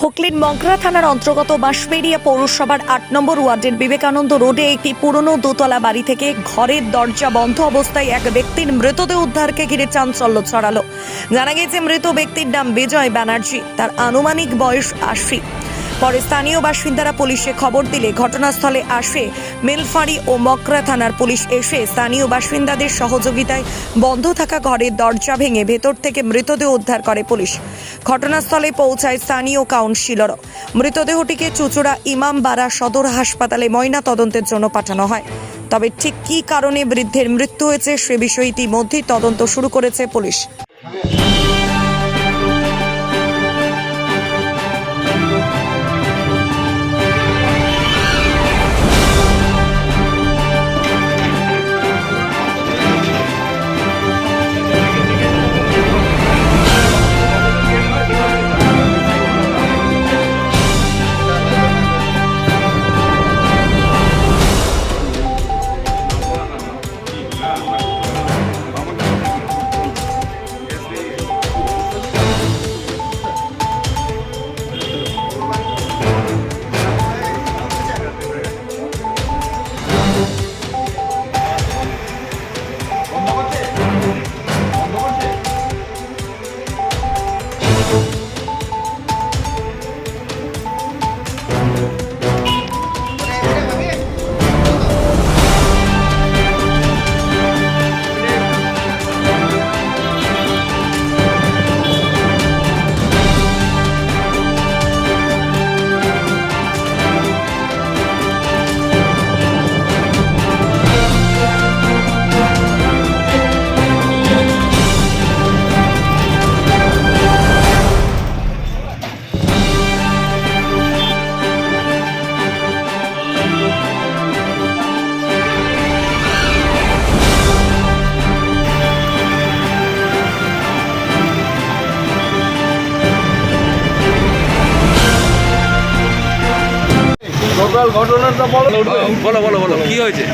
হুগলির মগরা থানার অন্তর্গত বাঁশবেড়িয়া পৌরসভার আট নম্বর ওয়ার্ডের বিবেকানন্দ রোডে একটি পুরনো দোতলা বাড়ি থেকে ঘরের দরজা বন্ধ অবস্থায় এক ব্যক্তির মৃতদেহ উদ্ধারকে ঘিরে চাঞ্চল্য ছড়ালো। জানা গেছে মৃত ব্যক্তির নাম বিজয় ব্যানার্জি। তার আনুমানিক বয়স আশি। পরে স্থানীয় বাসিন্দারা পুলিশে খবর দিলে ঘটনাস্থলে আসে মেলফাঁড়ি ও মকরা থানার পুলিশ এসে স্থানীয় বাসিন্দাদের সহযোগিতায় বন্ধ থাকা ঘরের দরজা ভেঙে ভেতর থেকে মৃতদেহ উদ্ধার করে পুলিশ। ঘটনাস্থলে পৌঁছায় স্থানীয় কাউন্সিলরও। মৃতদেহটিকে চুচুড়া ইমামবাড়া সদর হাসপাতালে ময়না তদন্তের জন্য পাঠানো হয়। তবে ঠিক কী কারণে বৃদ্ধের মৃত্যু হয়েছে সে বিষয়ে ইতিমধ্যেই তদন্ত শুরু করেছে পুলিশ। টোটাল ঘটনাটা বলো। বলো বলো বলো কি হয়েছে?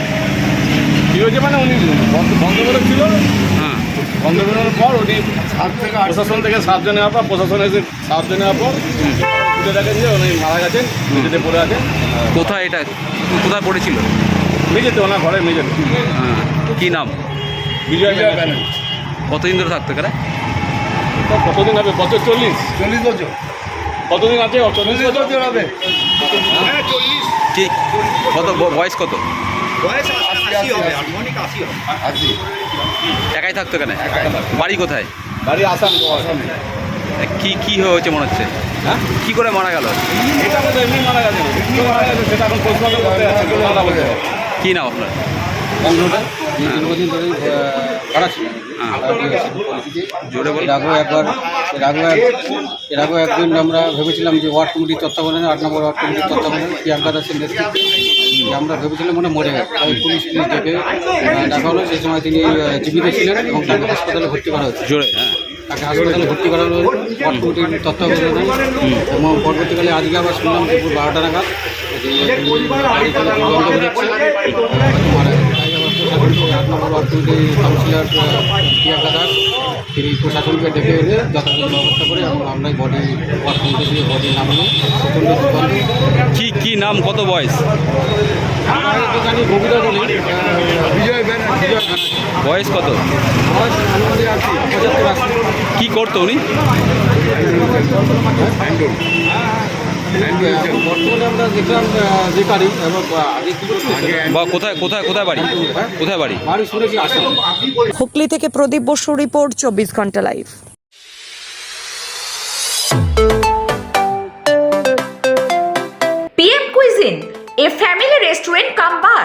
কি হয়েছে মানে উনি বন্ধ বন্ধ করে ছিল? হ্যাঁ। বন্ধ করার পর উনি প্রশাসন থেকে সাহায্য নেওয়ার পর প্রশাসন এসে সাহায্য নেওয়ার পর তুলে দেখেন যে উনি মারা গেছেন মেঝেতে পড়ে আছেন। কোথায় এটা? কোথায় পড়েছিল? মেঝেতে ওনার ঘরে মেঝেতে হ্যাঁ। কি নাম? বিজয় কতদিন ধরে থাকতো তো কতদিন হবে? বছর চল্লিশ। চল্লিশ বছর। কতদিন আছে চল্লিশ বছর হবে। কি কত ব- বয়স কত? বয়স আশি একাই থাকতো কেন বাড়ি কোথায়? বাড়ি আসাম কি কি হয়েছে মনে হচ্ছে? হ্যাঁ? কি করে মারা গেল? এটা তো এমনি মারা গেছে। মারা গেছে সেটা এখন পোস্টমর্টম করতে যাচ্ছে কেউ মারা বলছে কি নাম আপনার দীর্ঘদিন ধরে খারাপ ছিল এর আগেও একবার এর আগেও এর আগেও একদিন আমরা ভেবেছিলাম যে ওয়ার্ড কমিটির তত্ত্বাবধানে আট নম্বর ওয়ার্ড কমিটির তত্ত্বাবধানে প্রিয়াঙ্কা দাসের নেতৃত্বে। যে আমরা ভেবেছিলাম মনে মরে গেছে। তাই পুলিশ পুলিশ ডেকে ডাকা হলো। সেই সময় তিনি জীবিত ছিলেন এবং তাকে হাসপাতালে ভর্তি করা হয়েছে। জোরে হ্যাঁ। তাকে হাসপাতালে ভর্তি করা হলো ওয়ার্ড কমিটির তত্ত্বাবধানে। এবং পরবর্তীকালে আজকে আবার শুনলাম দুপুর বারোটা নাগাদ। যে মারা আট কাউন্সিলর প্রিয়াঙ্কা তিনি প্রশাসনকে ডেকে এনে যথাযথ ব্যবস্থা করে এবং আমরাই বডি বডি নামানো প্রচণ্ড কি কি নাম, কত বয়স? আমরা বয়স কত? বয়স পঁচাত্তর কি করতো উনি? বর্তমানে আমরা দেখলাম আহ, বেকারি এবং আহ, আগে কি করতে বা কোথায় কোথায় কোথায় বাড়ি? কোথায় বাড়ি? বাড়ি শুনেছি হুগলি থেকে প্রদীপ বসু রিপোর্ট চব্বিশ ঘণ্টা live PM cuisine a family restaurant কাম্বার.